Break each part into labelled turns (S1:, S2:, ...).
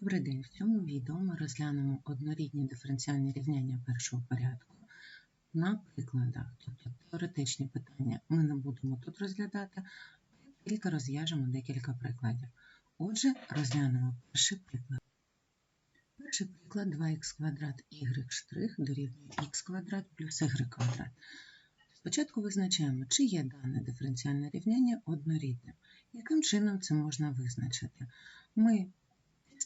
S1: Добрий день! В цьому відео ми розглянемо однорідні диференціальні рівняння першого порядку на прикладах, тобто теоретичні питання ми не будемо тут розглядати, тільки розв'яжемо декілька прикладів. Отже, розглянемо перший приклад. Перший приклад 2х квадрат y дорівнює х квадрат плюс y квадрат. Спочатку визначаємо, чи є дане диференціальне рівняння однорідним. Яким чином це можна визначити? Ми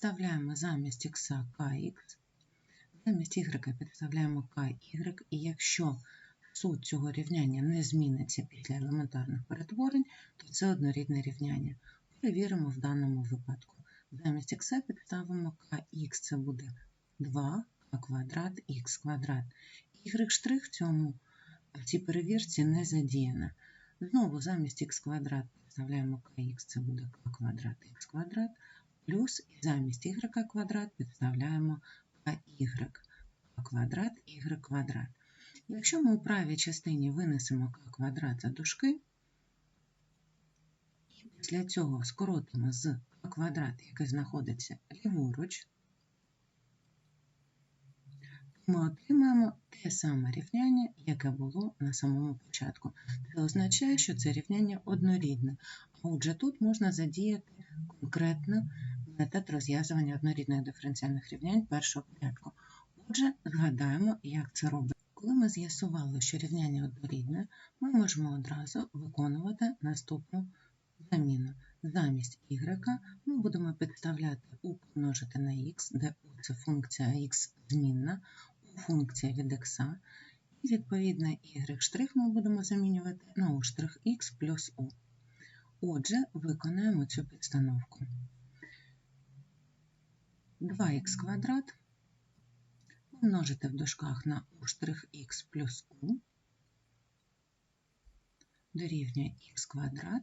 S1: підставляємо замість х kx, замість y підставляємо ky, і якщо суть цього рівняння не зміниться після елементарних перетворень, то це однорідне рівняння. Перевіримо в даному випадку. Замість х підставимо kx, це буде 2 квадрат х квадрат. y' штрих в цьому в цій перевірці не задіяна. Знову замість х квадрат підставляємо kx, це буде k квадрат х квадрат, плюс і замість y квадрат підставляємо ky квадрат y квадрат. Якщо ми у правій частині винесемо k квадрат за дужки, і після цього скоротимо з k квадрат, який знаходиться ліворуч, ми отримаємо те саме рівняння, яке було на самому початку. Це означає, що це рівняння однорідне. А отже, тут можна задіяти конкретно метод розв'язування однорідних диференціальних рівнянь першого порядку. Отже, згадаємо, як це робити. Коли ми з'ясували, що рівняння однорідне, ми можемо одразу виконувати наступну заміну. Замість y ми будемо підставляти u помножити на x, де u це функція x змінна, u функція від x, і відповідно y' ми будемо замінювати на u' плюс u. Отже, виконаємо цю підстановку. 2х квадрат помножити в дужках на u' плюс u дорівнює х квадрат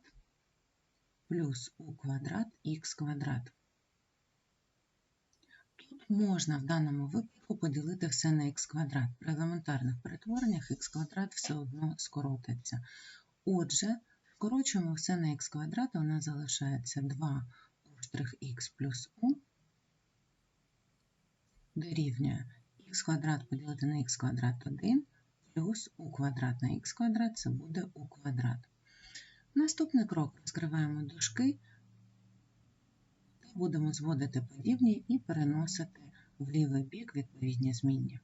S1: плюс у квадрат х квадрат. Тут можна в даному випадку поділити все на х квадрат. При елементарних перетвореннях х квадрат все одно скоротиться. Отже, скорочуємо все на х квадрат, у нас залишається 2 х плюс у дорівнює х квадрат поділити на х квадрат 1 плюс у квадрат на х квадрат це буде у квадрат. Наступний крок розкриваємо дужки та будемо зводити подібні і переносити в лівий бік відповідні змінні.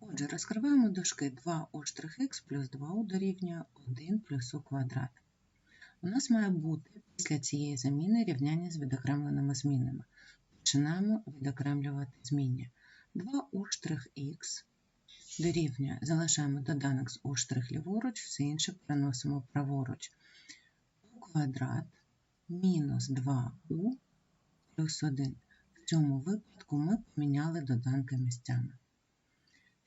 S1: Отже, розкриваємо дужки 2у' плюс 2у дорівнює 1 плюс у квадрат. У нас має бути після цієї заміни рівняння з відокремленими змінами. Починаємо відокремлювати зміння. 2у' дорівнює, залишаємо доданок з у штрих ліворуч, все інше переносимо праворуч. У квадрат мінус 2у плюс 1. В цьому випадку ми поміняли доданки місцями.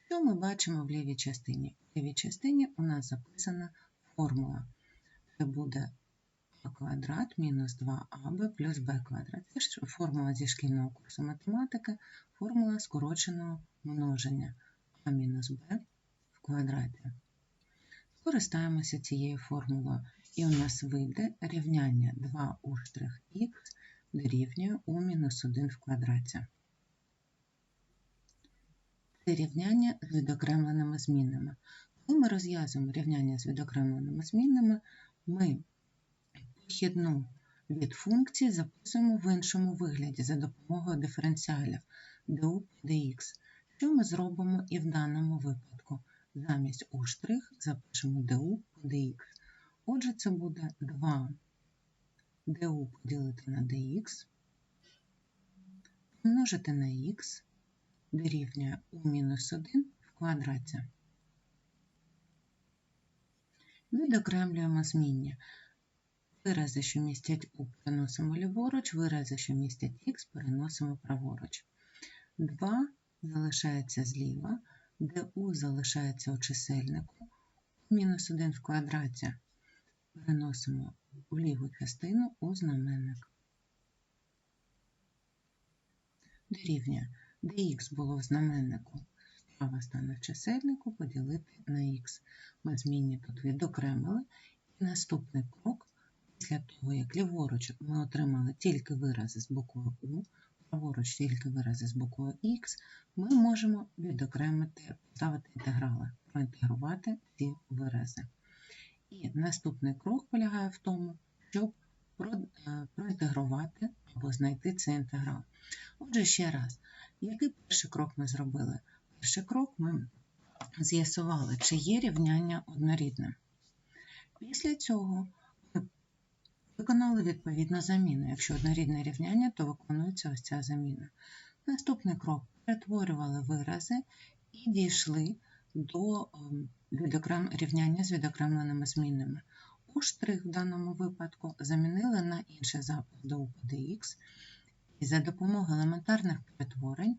S1: Що ми бачимо в лівій частині? В лівій частині у нас записана формула. Це буде квадрат мінус 2аб плюс b квадрат. Це ж формула зі шкільного курсу математики, формула скороченого множення а мінус b в квадраті. Скористаємося цією формулою, і у нас вийде рівняння 2u' х дорівнює у мінус 1 в квадраті. Це рівняння з відокремленими змінами. Коли ми розв'язуємо рівняння з відокремленими змінами, ми похідну від функції записуємо в іншому вигляді за допомогою диференціалів du dx. Що ми зробимо і в даному випадку? Замість у' запишемо du dx. Отже, це буде 2 du поділити на dx, помножити на х дорівнює у мінус 1 в квадраті. Відокремлюємо зміння. Вирази, що містять у, переносимо ліворуч, вирази, що містять х, переносимо праворуч. 2 залишається зліва, де у залишається у чисельнику. Мінус 1 в квадраті переносимо в ліву частину у знаменник. Дорівнює, х було в знаменнику, справа стане в чисельнику поділити на х. Ми змінні тут відокремили. І наступний крок, після того, як ліворуч ми отримали тільки вирази з буквою У, праворуч тільки вирази з буквою Х, ми можемо відокремити, ставити інтеграли, проінтегрувати ці вирази. І наступний крок полягає в тому, щоб е, проінтегрувати або знайти цей інтеграл. Отже, ще раз, який перший крок ми зробили? Перший крок ми з'ясували, чи є рівняння однорідне. Після цього виконали відповідну заміну. Якщо однорідне рівняння, то виконується ось ця заміна. Наступний крок перетворювали вирази і дійшли до ем, рівняння з відокремленими змінними. У штрих в даному випадку замінили на інший запис до УПД Х і за допомогою елементарних перетворень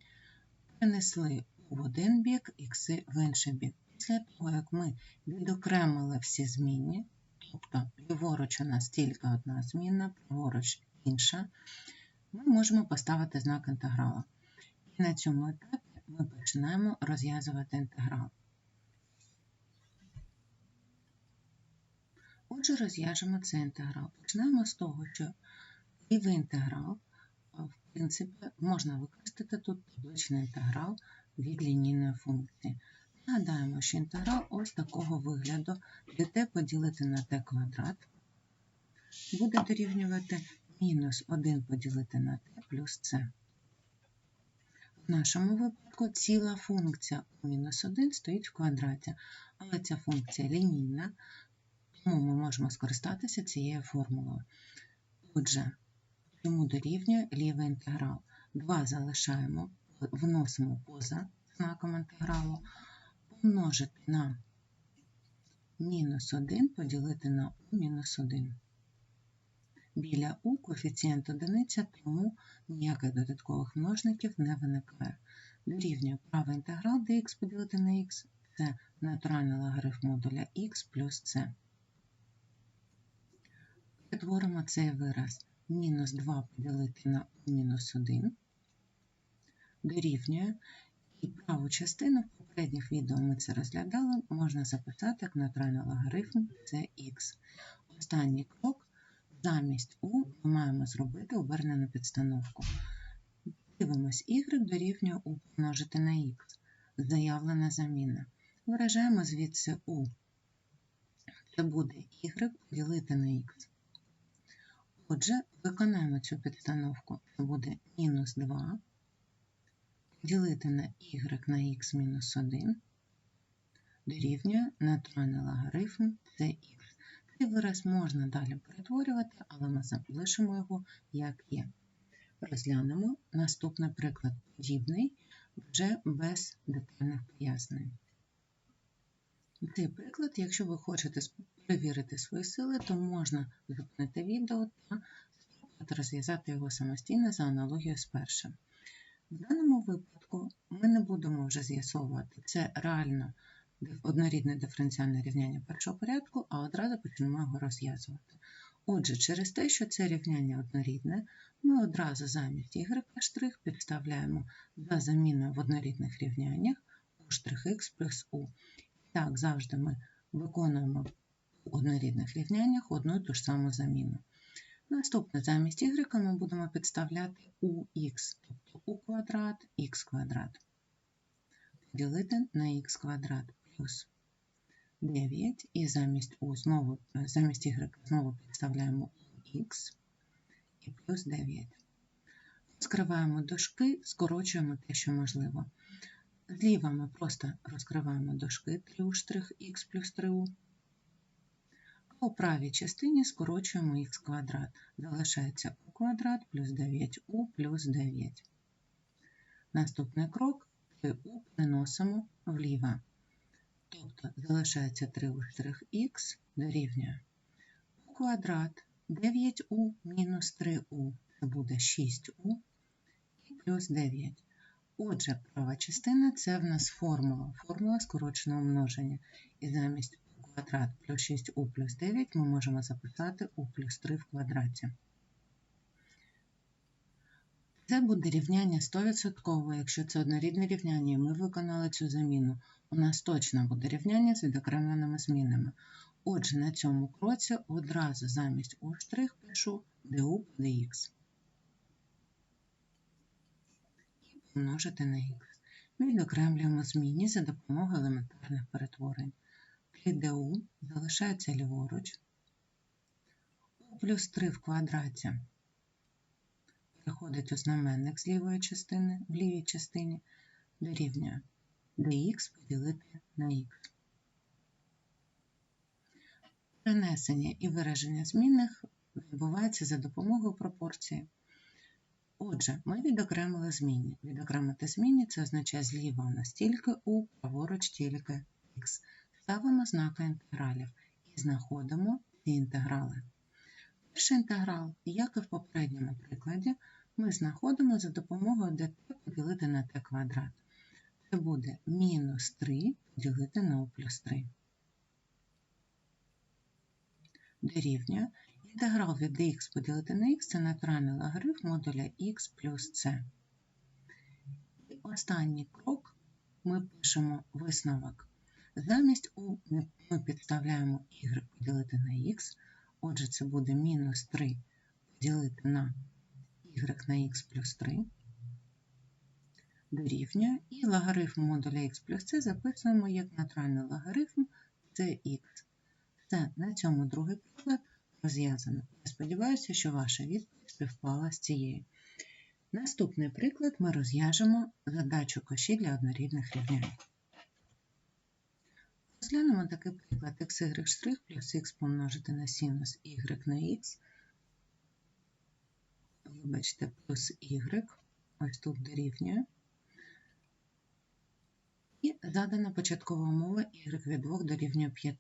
S1: перенесли в один бік, ікси в інший бік. Після того, як ми відокремили всі зміни, тобто ліворуч у нас тільки одна зміна, праворуч інша, ми можемо поставити знак інтеграла. І на цьому етапі ми починаємо розв'язувати інтеграл. Отже, розв'яжемо цей інтеграл. Починаємо з того, що лівий інтеграл, в принципі, можна використати тут табличний інтеграл від лінійної функції. Нагадаємо, що інтеграл ось такого вигляду, де t поділити на t квадрат буде дорівнювати мінус 1 поділити на t плюс c. В нашому випадку ціла функція у мінус 1 стоїть в квадраті, але ця функція лінійна, тому ми можемо скористатися цією формулою. Отже, йому дорівнює лівий інтеграл. 2 залишаємо, вносимо поза знаком інтегралу, помножити на мінус 1 поділити на у мінус 1. Біля у коефіцієнт одиниця, тому ніяких додаткових множників не виникає. Дорівнює правий інтеграл dx поділити на х це натуральний логарифм модуля х плюс c. Перетворимо цей вираз мінус 2 поділити на у мінус 1 дорівнює. І праву частину в попередніх відео ми це розглядали, можна записати як натуральний логарифм х. Останній крок замість у ми маємо зробити обернену підстановку. Дивимось y дорівнює у помножити на х. Заявлена заміна. Виражаємо звідси у. Це буде y поділити на х. Отже, виконаємо цю підстановку. Це буде мінус 2 ділити на y на х мінус 1 дорівнює натуральний логарифм х. Цей вираз можна далі перетворювати, але ми залишимо його як є. Розглянемо наступний приклад подібний, вже без детальних пояснень. Цей приклад, якщо ви хочете перевірити свої сили, то можна зупинити відео та розв'язати його самостійно за аналогією з першим. В даному випадку ми не будемо вже з'ясовувати, це реально однорідне диференціальне рівняння першого порядку, а одразу почнемо його розв'язувати. Отже, через те, що це рівняння однорідне, ми одразу замість y' підставляємо за заміною в однорідних рівняннях х плюс u. Так, завжди ми виконуємо у однорідних рівняннях одну і ту ж саму заміну. Наступне замість y ми будемо підставляти ux, тобто у квадрат, х квадрат. Поділити на х квадрат плюс 9, і замість u знову, замість y знову підставляємо х і плюс 9. Скриваємо дошки, скорочуємо те, що можливо. Зліва ми просто розкриваємо дошки 3 штрих х плюс 3u. У правій частині скорочуємо х квадрат. Залишається у квадрат плюс 9у плюс 9. Наступний крок 3у переносимо вліво. Тобто залишається 3 у штрих х дорівнює у квадрат 9у мінус 3у. Це буде 6у і плюс 9. Отже, права частина це в нас формула, формула скороченого множення. І замість квадрат плюс 6у плюс 9 ми можемо записати у плюс 3 в квадраті. Це буде рівняння 100%, якщо це однорідне рівняння, і ми виконали цю заміну. У нас точно буде рівняння з відокремленими змінами. Отже, на цьому кроці одразу замість у' пишу du по dx. І помножити на х. Відокремлюємо змінні за допомогою елементарних перетворень. 3du залишається ліворуч. У плюс 3 в квадраті переходить у знаменник з лівої частини в лівій частині дорівнює dx поділити на х. Перенесення і вираження змінних відбувається за допомогою пропорції. Отже, ми відокремили змінні. Відокремити змінні це означає зліва у нас тільки u, праворуч тільки х. Ставимо знаки інтегралів і знаходимо ці інтеграли. Перший інтеграл, як і в попередньому прикладі, ми знаходимо за допомогою dt поділити на t квадрат. Це буде мінус 3 поділити на u плюс 3. Дорівнює. Інтеграл від dx поділити на х це натуральний логарифм модуля х плюс c. І останній крок ми пишемо висновок. Замість u ми підставляємо y поділити на х, отже, це буде мінус 3 поділити на y на х плюс 3 дорівнює, і логарифм модуля х плюс c записуємо як натуральний логарифм cx. Все, на цьому другий приклад розв'язано. Я сподіваюся, що ваша відповідь співпала з цією. Наступний приклад ми розв'яжемо задачу коші для однорідних рівнянь. Розглянемо такий приклад xy' плюс х помножити на синус y на х. Вибачте, плюс y, ось тут дорівнює. І задана початкова умова y від 2 дорівнює 5.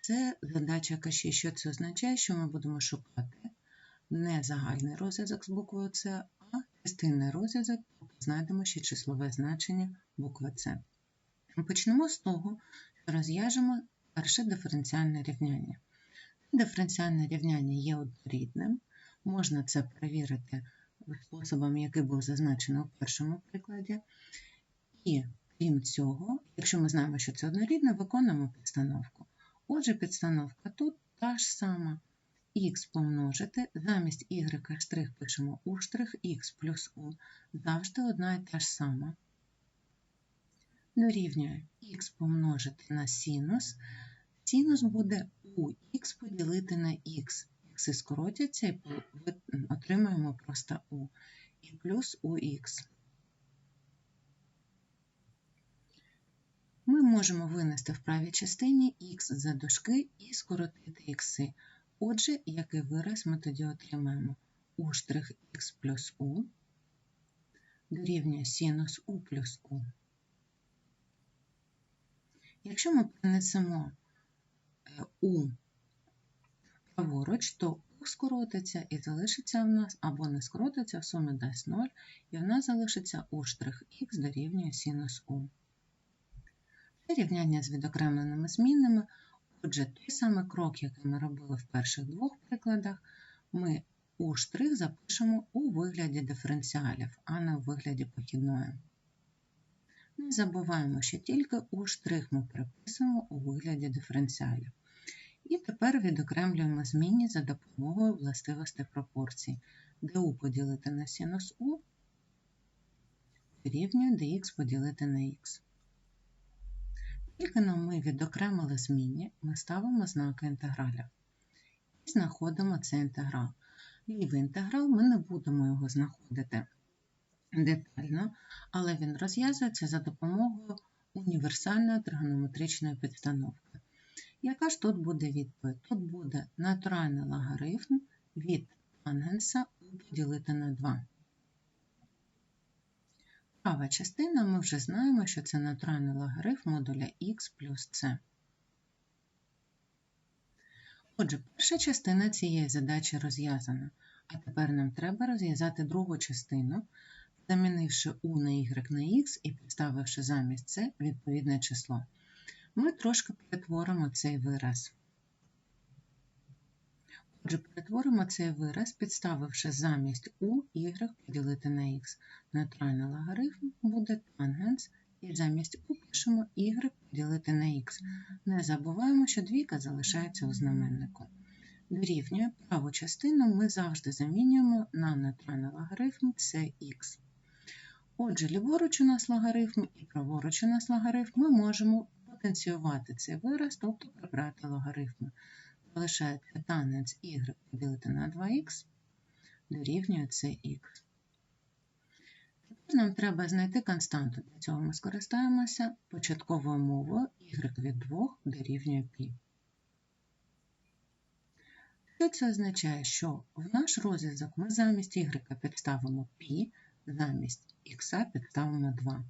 S1: Це задача каші. Що це означає, що ми будемо шукати не загальний розв'язок з буквою С, а частинний розв'язок, знайдемо ще числове значення букви С. Почнемо з того, що розв'яжемо перше диференціальне рівняння. Диференціальне рівняння є однорідним, можна це перевірити способом, який був зазначений у першому прикладі. І крім цього, якщо ми знаємо, що це однорідне, виконуємо підстановку. Отже, підстановка тут та ж сама. Х помножити, замість y' пишемо у', х плюс у, завжди одна і та ж сама. Дорівнює х помножити на синус. Синус буде у х поділити на х. Х скоротяться і отримаємо просто у. І плюс ux. Ми можемо винести в правій частині х за дужки і скоротити х. Отже, який вираз ми тоді отримаємо у штрих х плюс у дорівнює синус у плюс у. Якщо ми принесемо е, у праворуч, то у скоротиться і залишиться в нас, або не скоротиться, в сумі дасть 0, і в нас залишиться у штрих х дорівнює синус у. Це рівняння з відокремленими змінними. Отже, той самий крок, який ми робили в перших двох прикладах, ми у штрих запишемо у вигляді диференціалів, а не у вигляді похідної. Не забуваємо, що тільки у штрих ми приписуємо у вигляді диференціалів. І тепер відокремлюємо змінні за допомогою властивостей пропорцій, де u поділити на синус u дорівнює dx поділити на х. Тільки нам ми відокремили змінні, ми ставимо знаки інтегралів і знаходимо цей інтеграл. Лівий інтеграл ми не будемо його знаходити детально, але він розв'язується за допомогою універсальної тригонометричної підстановки. Яка ж тут буде відповідь? Тут буде натуральний логарифм від тангенса поділити на 2. Права частина ми вже знаємо, що це натуральний логарифм модуля х плюс c. Отже, перша частина цієї задачі розв'язана. А тепер нам треба розв'язати другу частину, замінивши u на y на x і підставивши замість це відповідне число. Ми трошки перетворимо цей вираз. Отже, перетворимо цей вираз, підставивши замість u y поділити на x. Натуральний логарифм буде тангенс, і замість u пишемо y поділити на x. Не забуваємо, що двійка залишається у знаменнику. Дорівнює праву частину ми завжди замінюємо на натуральний логарифм cx. Отже, ліворуч у нас логарифм і праворуч у нас логарифм, ми можемо потенціювати цей вираз, тобто прибрати логарифми. Залишається танець y поділити на 2х дорівнює cx. Тепер нам треба знайти константу. Для цього ми скористаємося початковою мовою y від 2 дорівнює π. Що це означає, що в наш розв'язок ми замість y підставимо π, замість х підставимо 2.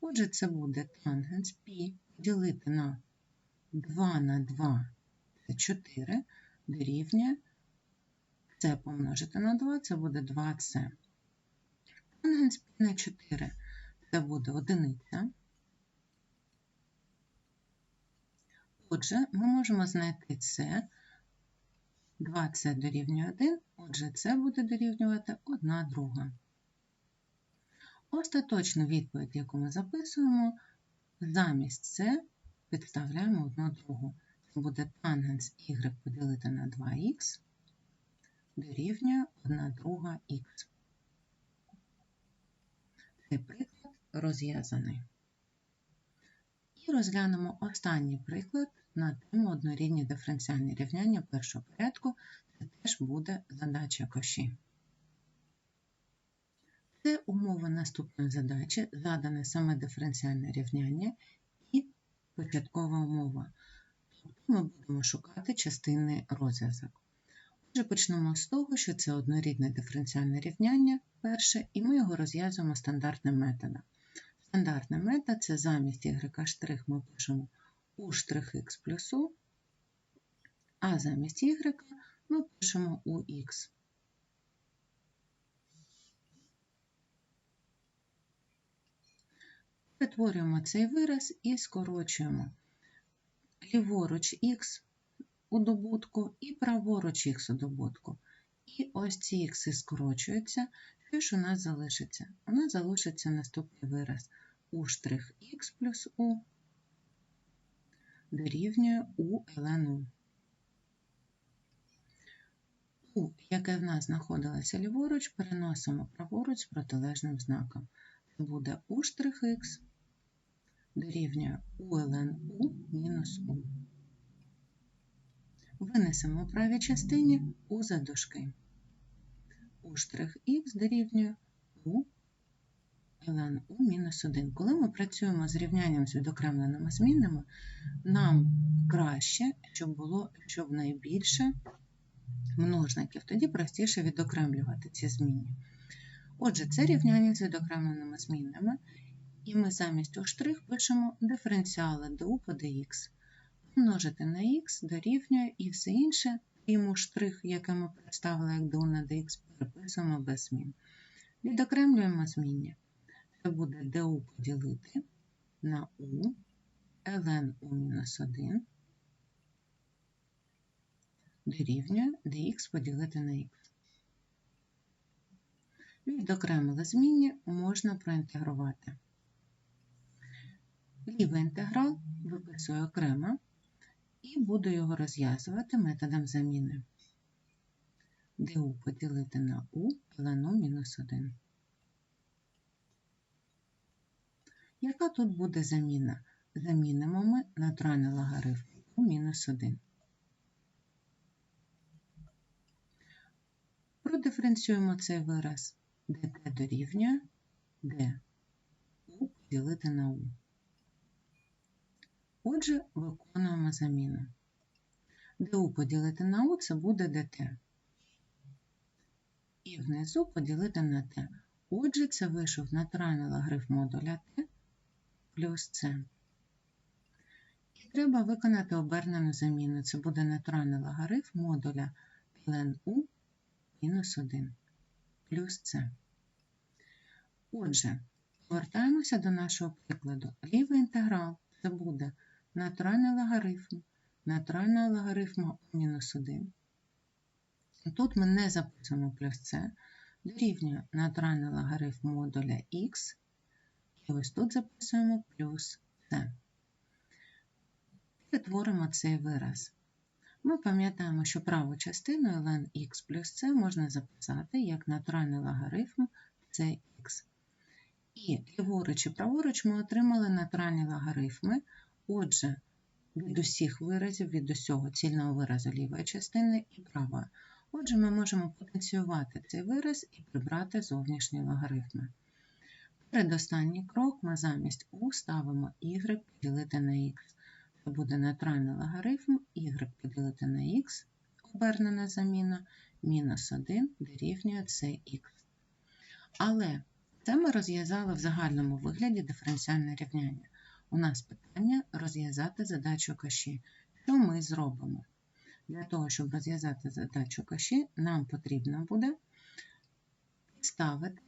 S1: Отже, це буде тангенс π поділити на 2 на 2 це 4 дорівнює це помножити на 2, це буде 2c. Тангенс π на 4 це буде одиниця. Отже, ми можемо знайти це. 2c дорівнює 1, отже, це буде дорівнювати 1 друга. Остаточну відповідь, яку ми записуємо, замість це підставляємо 1 другу. Це буде тангенс y поділити на 2х дорівнює 1 друга х. Цей приклад розв'язаний. І розглянемо останній приклад на тему однорідні диференціальні рівняння першого порядку. Це теж буде задача коші. Це умова наступної задачі, задане саме диференціальне рівняння і початкова умова. Тобто ми будемо шукати частинний розв'язок. Отже, почнемо з того, що це однорідне диференціальне рівняння перше, і ми його розв'язуємо стандартним методом. Стандартний метод це замість y' ми пишемо х плюс у, а замість y ми пишемо у Перетворюємо цей вираз і скорочуємо ліворуч х у добутку і праворуч х у добутку. І ось ці х скорочуються. Що ж у нас залишиться? У нас залишиться наступний вираз у штрих х плюс у дорівнює у ln У, яке в нас знаходилося ліворуч, переносимо праворуч з протилежним знаком. Буде у штрих х дорівнює у ln у мінус у. Винесемо у правій частині у задушки. У штрих х дорівнює у ln у мінус 1. Коли ми працюємо з рівнянням з відокремленими змінними, нам краще, щоб було щоб найбільше множників, тоді простіше відокремлювати ці змінні. Отже, це рівняння з відокремленими змінними, і ми замість штрих пишемо диференціали du по dx. Множити на х дорівнює і все інше, крім штрих, який ми представили як du на dx, переписуємо без змін. Відокремлюємо змінні. Це буде du поділити на u, ln у мінус 1 дорівнює dx поділити на х. Відокремили змінні можна проінтегрувати. Лівий інтеграл виписую окремо і буду його розв'язувати методом заміни. du поділити на ln u мінус 1. Яка тут буде заміна? Замінимо ми натуральний логарифм у мінус 1. Продиференціюємо цей вираз dt дорівнює d u поділити на u. Отже, виконуємо заміну. du поділити на u це буде dt. І внизу поділити на t. Отже, це вийшов натуральний логарифм модуля t плюс c. І треба виконати обернену заміну. Це буде натуральний логарифм модуля ln u мінус 1 плюс c. Отже, повертаємося до нашого прикладу. Лівий інтеграл це буде натуральний логарифм, натурального логарифму мінус 1. Тут ми не записуємо плюс c, дорівнює натуральний логарифм модуля х, і ось тут записуємо плюс c. Перетворимо цей вираз. Ми пам'ятаємо, що праву частину ln х плюс c можна записати як натуральний логарифм cx. І ліворуч і праворуч ми отримали натуральні логарифми. Отже, від усіх виразів, від усього цільного виразу лівої частини і правої. Отже, ми можемо потенціювати цей вираз і прибрати зовнішні логарифми. Передостанній крок ми замість u ставимо y поділити на x. Це буде натуральний логарифм y поділити на x, обернена заміна, мінус 1 дорівнює cx. Але це ми розв'язали в загальному вигляді диференціальне рівняння. У нас питання розв'язати задачу каші. Що ми зробимо? Для того, щоб розв'язати задачу каші, нам потрібно буде ставити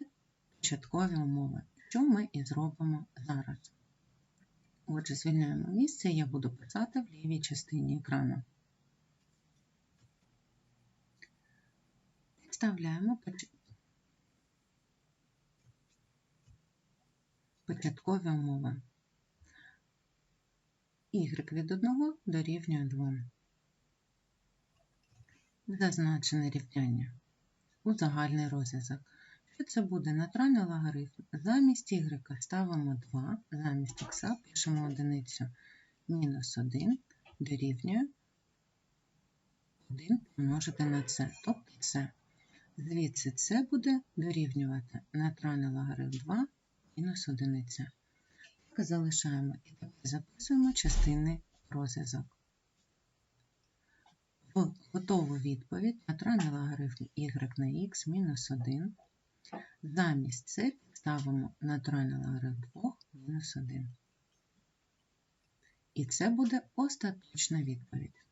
S1: початкові умови, що ми і зробимо зараз. Отже, звільняємо місце, я буду писати в лівій частині екрану. Підставляємо початкові умови. Y від 1 дорівнює 2. Зазначене рівняння у загальний розв'язок. Що це буде натуральний логарифм? Замість y ставимо 2, замість х пишемо одиницю мінус 1 дорівнює 1 помножити на це, тобто це. Звідси це буде дорівнювати натуральний логарифм 2 мінус 1. Так залишаємо і тепер записуємо частини розв'язок. В готову відповідь натуральний логарифм y на х мінус 1. Замість цих ставимо натуральний логарифм 2 мінус 1. І це буде остаточна відповідь.